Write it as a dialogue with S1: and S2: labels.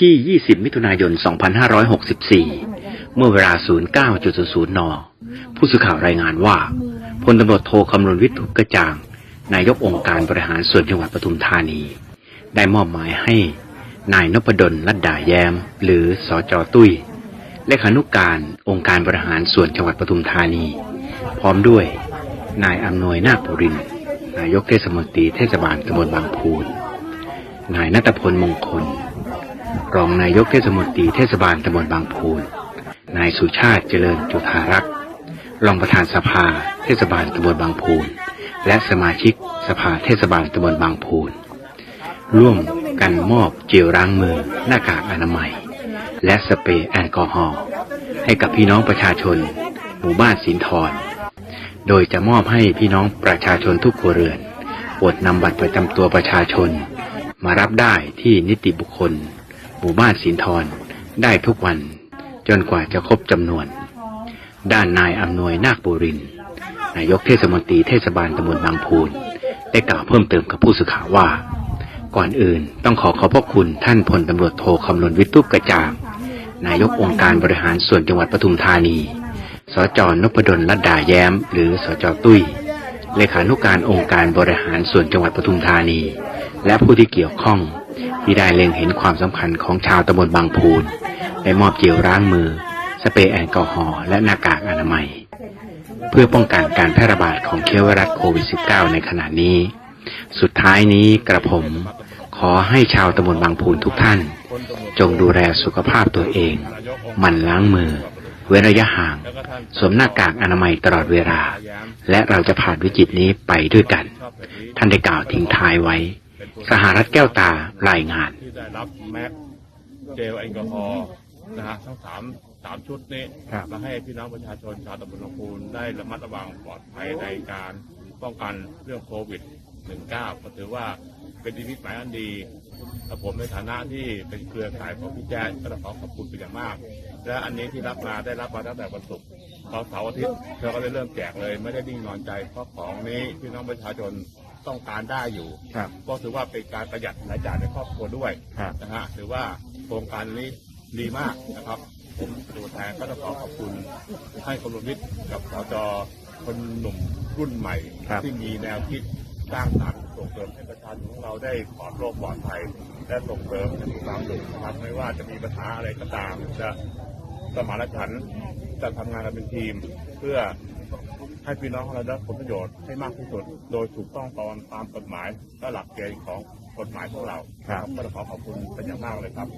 S1: ที่ 20 มิถุนายน 2564 เมื่อเวลา 09.00 น ผู้สื่อข่าวรายงานว่า พลตำรวจโทคำนวณวิทย์ทุกกระจ่าง นายกองค์การบริหารส่วนจังหวัดปทุมธานี ได้มอบหมายให้นายนพดลลัดดาแยม หรือสอจอตุ้ยเลขานุกการองค์การบริหารส่วนจังหวัดปทุมธานี พร้อมด้วย นายอำนวยนาคปุรินนายกเทศมนตรีเทศบาลตำบลบางพูนนายนัตพลมงคล รองนายกเทศมนตรีเทศบาลตำบลบางพูน นายสุชาติเจริญจุธารักษ์ รองประธานสภา เทศบาลตำบลบางพูน และสมาชิกสภาเทศบาลตำบลบางพูน ร่วมกันมอบเจลล้างมือ หน้ากากอนามัย และสเปรย์แอลกอฮอล์ให้กับพี่น้องประชาชน หมู่บ้านสินทร โดยจะมอบให้พี่น้องประชาชนทุกครัวเรือนโปรดนำบัตรประจำตัวประชาชน มารับได้ที่นิติบุคคล หมู่บ้านสินทรได้ทุกวันจนกว่าจะครบจำนวน ด้านนายอำนวยนาคบุรินนายกเทศมนตรีเทศบาลตำบลบางพูนได้กล่าวเพิ่มเติมกับผู้สื่อข่าวว่า ก่อนอื่นต้องขอขอบพระคุณท่านพลตำรวจโทคำนวณวิทุกกระจางนายกองค์การบริหารส่วนจังหวัดปทุมธานี สจนพดลลัดดาแย้ม หรือสจตุ้ย เลขานุการองค์การบริหารส่วนจังหวัดปทุมธานี และผู้ที่เกี่ยวข้อง ที่ได้เล็งเห็นความสำคัญของชาวตำบลบางพูนได้มอบเจลล้างมือ สเปรย์แอลกอฮอล์และหน้ากากอนามัย เพื่อป้องกันการแพร่ระบาดของเชื้อไวรัสโควิด -19 ในขณะนี้ สุดท้ายนี้กระผม ขอให้ชาวตำบลบางพูนทุกท่าน จงดูแลสุขภาพตัวเองหมั่นล้างมือ เว้นระยะห่าง สวมหน้ากากอนามัยตลอดเวลา และเราจะผ่านวิกฤตนี้ไปด้วยกัน ท่านได้กล่าวทิ้งท้ายไว้ สหรัฐแก้วตารายงาน
S2: ที่ได้รับแมสเจลแอลกอฮอล์นะฮะทั้งสามสามชุดนี้
S1: ครับ
S2: มาให้พี่น้องประชาชนชาวตำบลลำพูนได้ระมัดระวังปลอดภัยในการป้องกันเรื่องโควิด -19 ก็ถือว่าเป็นดีมิตหมายอันดีและผมในฐานะที่เป็นเครือข่ายของพี่แจ๊ดก็ต้องขอขอบคุณเป็นอย่างมาก และอันนี้ที่รับมาได้รับมาตั้งแต่วันศุกร์พอเสาร์อาทิตย์เธอก็เลยเริ่มแจกเลย ไม่ได้นิ่งนอนใจเพราะของนี้พี่น้องประชาชน ต้องการได้อยู่
S1: ครับ
S2: ก็ถือว่าเป็นการประหยัดรายจ่ายในครอบครัวด้วย
S1: ครับ
S2: นะฮะถือว่าโครงการนี้ดีมากนะครับ ผมตัวแทนก็ต้องขอขอบคุณให้กรมวิทย์กับสจคนหนุ่มรุ่นใหม่
S1: ครับ
S2: ที่มีแนวคิดสร้างสรรค์ส่งเสริมให้ประชาชนของเราได้ปลอดโรคปลอดภัยและส่งเสริมให้มีความสุขนะครับไม่ว่าจะมีปัญหาอะไรก็ตามจะสมานฉันท์จะทำงานกันเป็นทีม เพื่อ ให้พี่น้องของเราได้ผลประโยชน์ให้มากที่สุด โดยถูกต้องตามตามกฎหมายและหลักเกณฑ์ของกฎหมายของเรา
S1: ครับ
S2: ก็ขอขอบคุณเป็นอย่างมากเลยครับ